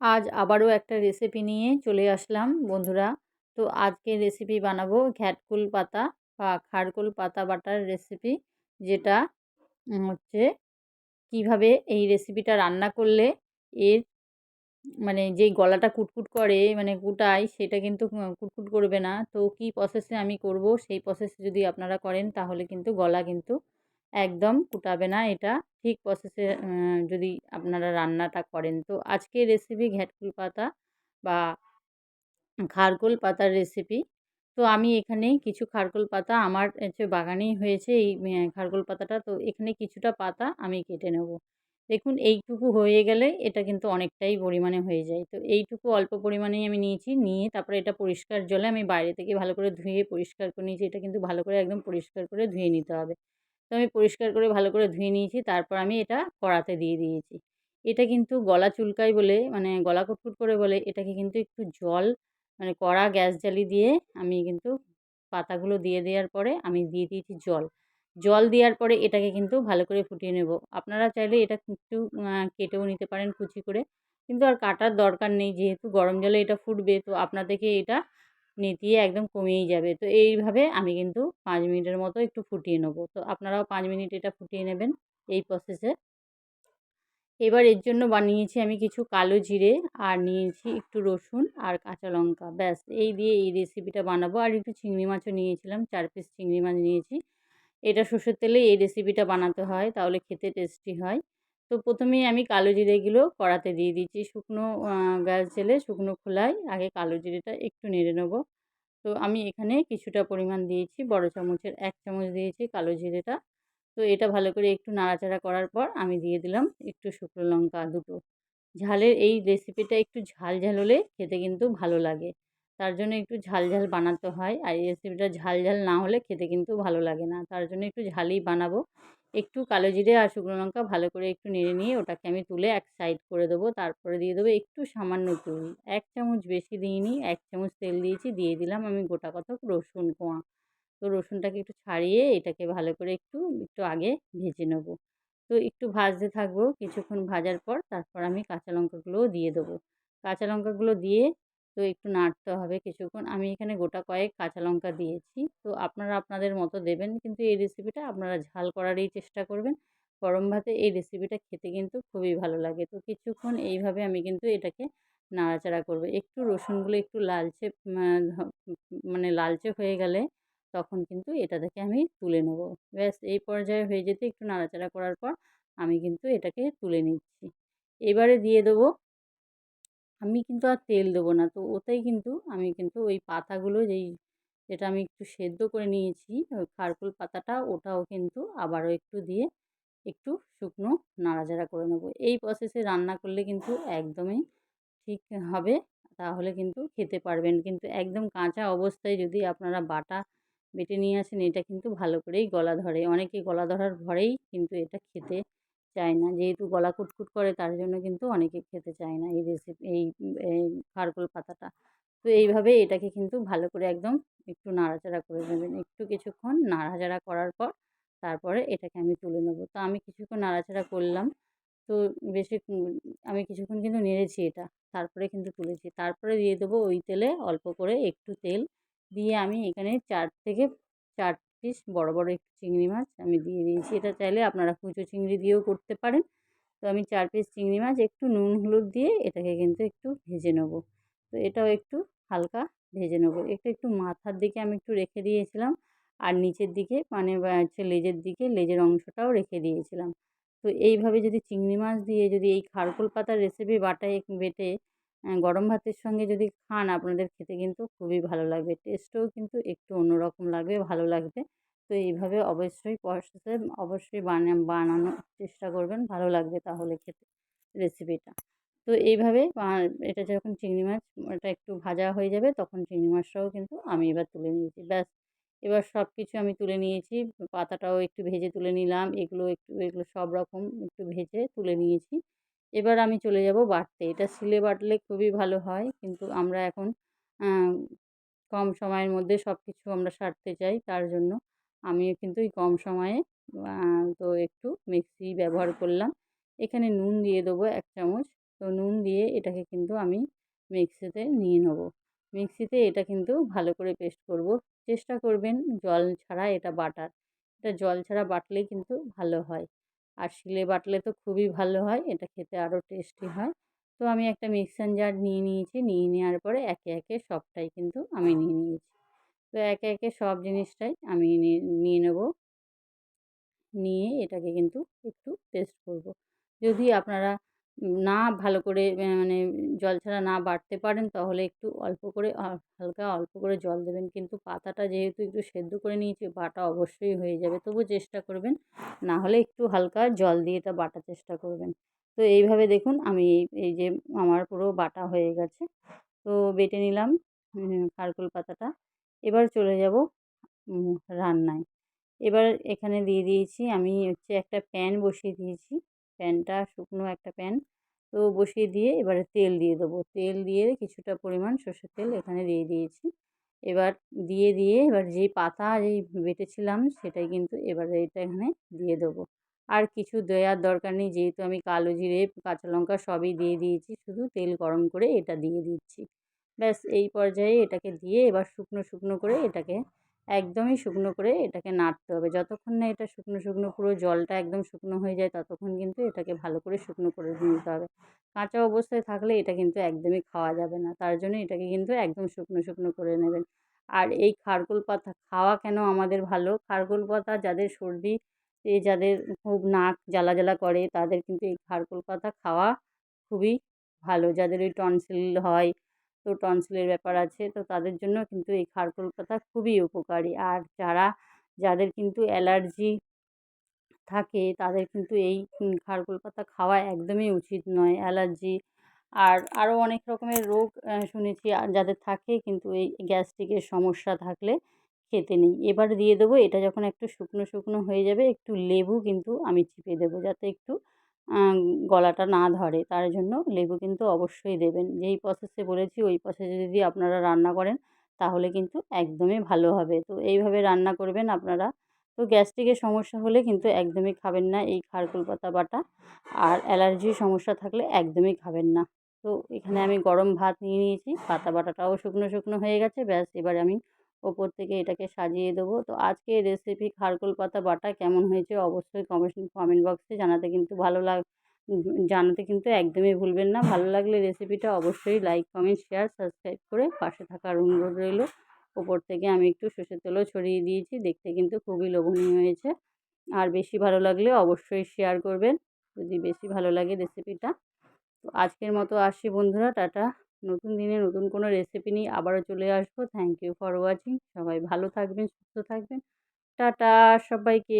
আজ আবারও একটা রেসিপি নিয়ে চলে আসলাম, বন্ধুরা। তো আজকে রেসিপি বানাবো ঘ্যাটকুল পাতা বা খারকুল পাতা বাটার রেসিপি যেটা হচ্ছে কীভাবে এই রেসিপিটা রান্না করলে এর মানে যেই গলাটা কুটকুট করে মানে কুটায়, সেটা কিন্তু কুটকুট করবে না। তো কি প্রসেসে আমি করব, সেই প্রসেসে যদি আপনারা করেন, তাহলে কিন্তু গলা কিন্তু একদম কুটাবে না এটা। ঠিক প্রসেসে যদি আপনারা রান্নাটা করেন। তো আজকে রেসিপি ঘ্যাটকুল পাতা বা খারকোল পাতার রেসিপি তো আমি এখানে কিছু খারকোল পাতা আমার হচ্ছে বাগানেই হয়েছে এই খারকোল পাতাটা। তো এখানে কিছুটা পাতা আমি কেটে নেব। দেখুন, এইটুকু হয়ে গেলে এটা কিন্তু অনেকটাই পরিমাণে হয়ে যায়। তো এইটুকু অল্প পরিমাণেই আমি নিয়েছি। নিয়ে তারপরে এটা পরিষ্কার জলে আমি বাইরে থেকে ভালো করে ধুয়ে পরিষ্কার করে নিয়েছি। এটা কিন্তু ভালো করে একদম পরিষ্কার করে ধুয়ে নিতে হবে। তো আমি পরিষ্কার করে ভালো করে ধুয়ে নিয়েছি। তারপর আমি এটা কড়াতে দিয়ে দিয়েছি। এটা কিন্তু গলা চুলকায় বলে মানে গলা কুটকুট করে বলে, এটাকে কিন্তু একটু জল মানে কড়া গ্যাস জ্বালিয়ে দিয়ে আমি কিন্তু পাতাগুলো দিয়ে দেওয়ার পরে আমি দিয়ে দিয়েছি জল। জল দেওয়ার পরে এটাকে কিন্তু ভালো করে ফুটিয়ে নেব। আপনারা চাইলে এটা একটু কেটেও নিতে পারেন কুচি করে। কিন্তু আর কাটার দরকার নেই, যেহেতু গরম জলে এটা ফুটবে, তো আপনাদেরকে এটা নেতিয়ে একদম কমিয়েই যাবে। তো এইভাবে আমি কিন্তু পাঁচ মিনিটের মতো একটু ফুটিয়ে নেব। তো আপনারাও পাঁচ মিনিট এটা ফুটিয়ে নেবেন এই প্রসেসে এবার এর জন্য বানিয়েছি আমি কিছু কালো জিরে আর নিয়েছি একটু রসুন আর কাঁচা লঙ্কা। ব্যাস, এই দিয়ে এই রেসিপিটা বানাবো। আর একটু চিংড়ি মাছও নিয়েছিলাম, চার পিস চিংড়ি মাছ নিয়েছি। এটা সর্ষের তেলে এই রেসিপিটা বানাতে হয়, তাহলে খেতে টেস্টি হয়। তো প্রথমেই আমি কালো জিরেগুলো কড়াতে দিয়ে দিচ্ছি। শুকনো গ্যাস জেলে শুকনো খোলায় আগে কালো জিরেটা একটু নেড়ে নেব। তো আমি এখানে কিছুটা পরিমাণ দিয়েছি, বড় চামচের এক চামচ দিয়েছি কালো জিরেটা। তো এটা ভালো করে একটু নাড়াচাড়া করার পর আমি দিয়ে দিলাম একটু শুকনো লঙ্কা দুটো। ঝালের এই রেসিপিটা একটু ঝাল ঝাল হলে খেতে কিন্তু ভালো লাগে। তার জন্য একটু ঝাল ঝাল বানাতে হয়। আর এই রেসিপিটা ঝাল ঝাল না হলে খেতে কিন্তু ভালো লাগে না। তার জন্য একটু ঝালই বানাবো। একটু কালো জিরে আর শুকনো লঙ্কা ভালো করে একটু নেড়ে নিয়ে ওটাকে আমি তুলে এক সাইড করে দেবো। তারপরে দিয়ে দেবো একটু সামান্য তেল। এক চামচ বেশি দিইনি, এক চামচ তেল দিয়েছি। দিয়ে দিলাম আমি গোটা কতক রসুন কোয়া। তো রসুনটাকে একটু ছাড়িয়ে এটাকে ভালো করে একটু একটু আগে ভেজে নেব। তো একটু ভাজতে থাকব কিছুক্ষণ ভাজার পর, তারপর আমি কাঁচা লঙ্কাগুলোও দিয়ে দেবো। কাঁচা লঙ্কাগুলো দিয়ে তো একটু নাড়তে হবে কিছুক্ষণ। আমি এখানে গোটা কয়েক কাঁচা লঙ্কা দিয়েছি। তো আপনারা আপনাদের মতো দেবেন। কিন্তু এই রেসিপিটা আপনারা ঝাল করারই চেষ্টা করবেন। গরম ভাতে এই রেসিপিটা খেতে কিন্তু খুবই ভালো লাগে। তো কিছুক্ষণ এইভাবে আমি কিন্তু এটাকে নাড়াচাড়া করব। একটু রসুনগুলো একটু লালচে মানে লালচে হয়ে গেলে তখন কিন্তু এটা থেকে আমি তুলে নেব। ব্যাস, এই পর্যায়ে হয়ে যেতে একটু নাড়াচাড়া করার পর আমি কিন্তু এটাকে তুলে নিচ্ছি। এবারে দিয়ে দেবো আমি কিন্তু আর তেল দেবো না। তো ওতেই কিন্তু আমি কিন্তু ওই পাতাগুলো যেই, যেটা আমি একটু সেদ্ধ করে নিয়েছি, ওই খারকুল পাতাটা ওটাও কিন্তু আবারও একটু দিয়ে একটু শুকনো নাড়াচাড়া করে নেব। এই প্রসেসে রান্না করলে কিন্তু একদমই ঠিক হবে, তাহলে কিন্তু খেতে পারবেন। কিন্তু একদম কাঁচা অবস্থায় যদি আপনারা বাটা বেটে নিয়ে আসেন, এটা কিন্তু ভালো করেই গলা ধরে। অনেকে গলা ধরার ভরেই কিন্তু এটা খেতে চায় না। যেহেতু গলা কুটকুট করে, তার জন্য কিন্তু অনেকে খেতে চায় না এই রেসিপি এই খারকোল পাতাটা। তো এইভাবে এটাকে কিন্তু ভালো করে একদম একটু নাড়াচাড়া করে নেবেন। একটু কিছুক্ষণ নাড়াচাড়া করার পর তারপরে এটাকে আমি তুলে নেব। তো আমি কিছুক্ষণ নাড়াচাড়া করলাম। তো বেশি আমি কিছুক্ষণ কিন্তু নেড়েছি এটা। তারপরে কিন্তু তুলেছি। তারপরে দিয়ে দেবো ওই তেলে অল্প করে একটু তেল। দিয়ে আমি এখানে চার থেকে, চার পিস বড় বড় একটু চিংড়ি মাছ আমি দিয়ে দিয়েছি। এটা চাইলে আপনারা কুচো চিংড়ি দিয়েও করতে পারেন। তো আমি চার পিস চিংড়ি মাছ, একটু নুন, হলুদ দিয়ে এটাকে কিন্তু একটু ভেজে নেব। তো এটাও একটু হালকা ভেজে নেব। একটু একটু মাথার দিকে আমি একটু রেখে দিয়েছিলাম আর নিচের দিকে মানে হচ্ছে লেজের দিকে, লেজের অংশটাও রেখে দিয়েছিলাম। তো এইভাবে যদি চিংড়ি মাছ দিয়ে যদি এই খারকোল পাতার রেসিপি বাটায় বেটে গরম ভাতের সঙ্গে যদি খান, আপনাদের খেতে কিন্তু খুবই ভালো লাগবে। টেস্টও কিন্তু একটু অন্যরকম লাগবে, ভালো লাগবে। তো এইভাবে অবশ্যই প্রসেসে অবশ্যই বানা, বানানোর চেষ্টা করবেন, ভালো লাগবে তাহলে খেতে রেসিপিটা তো এইভাবে এটা যখন চিংড়ি মাছ এটা একটু ভাজা হয়ে যাবে, তখন চিংড়ি মাছটাও কিন্তু আমি এবার তুলে নিয়েছি। ব্যাস, এবার সব কিছু আমি তুলে নিয়েছি। পাতাটাও একটু ভেজে তুলে নিলাম, এগুলো একটু, এগুলো সব রকম একটু ভেজে তুলে নিয়েছি। এবার আমি চলে যাব বাটতে এটা শিলে বাটলে খুবই ভালো হয়। কিন্তু আমরা এখন কম সময়ের মধ্যে সব কিছু আমরা সারতে চাই তার জন্য। আমিও কিন্তু এই কম সময়ে তো একটু মিক্সি ব্যবহার করলাম। এখানে নুন দিয়ে দেবো এক চামচ। তো নুন দিয়ে এটাকে কিন্তু আমি মিক্সিতে নিয়ে নেব। মিক্সিতে এটা কিন্তু ভালো করে পেস্ট করব। চেষ্টা করবেন জল ছাড়া এটা বাটার। এটা জল ছাড়া বাটলেই কিন্তু ভালো হয়। আর শিলে বাটলে তো খুবই ভালো হয়, এটা খেতে আরও টেস্টি হয়। তো আমি একটা মিক্সার জার নিয়ে নিয়েছি, নিয়ে নেওয়ার পরে একে একে সবটাই কিন্তু আমি নিয়ে নিয়েছি। তো একে একে সব জিনিসটাই আমি নিয়ে নেব। নিয়ে এটাকে কিন্তু একটু টেস্ট করব। যদি আপনারা না ভালো করে মানে জল ছাড়া না বাটতে পারেন, তাহলে একটু অল্প করে হালকা অল্প করে জল দেবেন। কিন্তু পাতাটা যেহেতু একটু সেদ্ধ করে নিয়েছি, বাটা অবশ্যই হয়ে যাবে। তবু চেষ্টা করবেন, না হলে একটু হালকা জল দিয়ে এটা বাটার চেষ্টা করবেন। তো এইভাবে দেখুন, আমি এই যে আমার পুরো বাটা হয়ে গেছে। তো বেটে নিলাম খারকুল পাতাটা। এবার চলে যাব রান্নায়। এবার এখানে দিয়ে দিয়েছি, আমি হচ্ছে একটা প্যান বসিয়ে দিয়েছি। প্যানটা, শুকনো একটা প্যান, তো বসিয়ে দিয়ে এবারে তেল দিয়ে দেবো। তেল দিয়ে কিছুটা পরিমাণ সর্ষের তেল এখানে দিয়ে দিয়েছি। এবার দিয়ে দিয়ে এবার যেই পাতা যেই বেটেছিলাম সেটাই কিন্তু এবারে এটা এখানে দিয়ে দেবো। আর কিছু দেওয়ার দরকার নেই, যেহেতু আমি কালো জিরে, কাঁচা লঙ্কা সবই দিয়ে দিয়েছি, শুধু তেল গরম করে এটা দিয়ে দিচ্ছি। ব্যাস, এই পর্যায়ে এটাকে দিয়ে এবার শুকনো শুকনো করে এটাকে একদমই শুকনো করে এটাকে নাড়তে হবে। যতক্ষণ না এটা শুকনো শুকনো পুরো জলটা একদম শুকনো হয়ে যায়, ততক্ষণ কিন্তু এটাকে ভালো করে শুকনো করে নিতে হবে। কাঁচা অবস্থায় থাকলে এটা কিন্তু একদমই খাওয়া যাবে না। তার জন্য এটাকে কিন্তু একদম শুকনো শুকনো করে নেবেন। আর এই খারকুল পাতা খাওয়া কেন আমাদের ভালো? খারকুল পাতা যাদের সর্দি, এ যাদের খুব নাক জ্বালা জ্বালা করে, তাদের কিন্তু এই খারকুল পাতা খাওয়া খুবই ভালো। যাদের ওই টনসিল হয় তো টনসিলের ব্যাপার আছে, তো তাদের জন্য কিন্তু এই খারকুল পাতা খুবই উপকারী। আর যারা, যাদের কিন্তু অ্যালার্জি থাকে, তাদের কিন্তু এই খারকুল পাতা খাওয়া একদমই উচিত নয়, অ্যালার্জি। আর আরও অনেক রকমের রোগ শুনেছি যাদের থাকে কিন্তু এই গ্যাস্ট্রিকের সমস্যা থাকলে খেতে নেই। এবার দিয়ে দেবো, এটা যখন একটু শুকনো শুকনো হয়ে যাবে, একটু লেবু কিন্তু আমি চিপে দেবো, যাতে একটু গলাটা না ধরে, তার জন্য লেবু কিন্তু অবশ্যই দেবেন। যেই প্রসেসে বলেছি, ওই প্রসেসে যদি আপনারা রান্না করেন, তাহলে কিন্তু একদমই ভালো হবে। তো এইভাবে রান্না করবেন আপনারা। তো গ্যাস্ট্রিকের সমস্যা হলে কিন্তু একদমই খাবেন না এই খারকুল পাতা বাটা। আর অ্যালার্জির সমস্যা থাকলে একদমই খাবেন না। তো এখানে আমি গরম ভাত নিয়ে নিয়েছি, পাতা বাটাটাও শুকনো শুকনো হয়ে গেছে, ব্যাস এবার আমি ওপর থেকে এটাকে সাজিয়ে দেবো। তো আজকে রেসিপি খারকুল পাতা বাটা কেমন হয়েছে অবশ্যই কমেন্ট কমেন্ট বক্সে জানাতে কিন্তু ভালো লাগ, জানাতে কিন্তু একদমই ভুলবেন না। ভালো লাগলে রেসিপিটা অবশ্যই লাইক কমেন্ট শেয়ার সাবস্ক্রাইব করে পাশে থাকার অনুরোধ রইল। ওপর থেকে আমি একটু সর্ষের তেলও ছড়িয়ে দিয়েছি, দেখতে কিন্তু খুবই লোভনীয় হয়েছে। আর বেশি ভালো লাগলে অবশ্যই শেয়ার করবেন। যদি বেশি ভালো লাগে রেসিপিটা তো আজকের মতো আসি বন্ধুরা, টাটা। নতুন দিনে নতুন কোনো রেসিপি নিয়ে আবারও চলে আসব। থ্যাংক ইউ ফর ওয়াচিং সবাই ভালো থাকবেন, সুস্থ থাকবেন। টাটা সবাইকে।